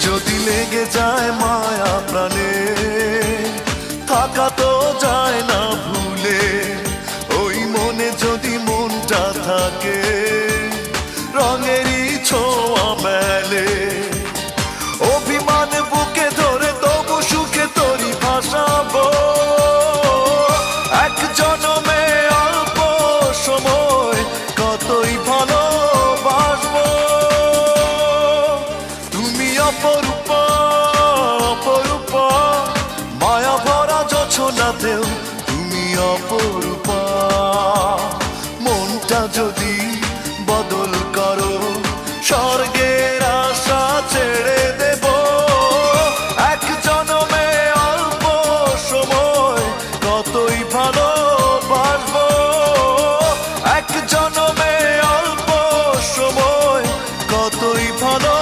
যদি লেগে যায় মায়া প্রাণে, থাকা তো যায় না ভুলে। ওই মনে যদি মনটা থাকে অপরূপ অপরূপ মায়া ভরা যছনাতেও তুমি অপরূপ। মনটা যদি বদল করো, স্বর্গের আশা ছেড়ে দেব। এক জনমে অল্প সময়, কতই ভালো পারব এক জনমে অল্প সময়, কতই ভালো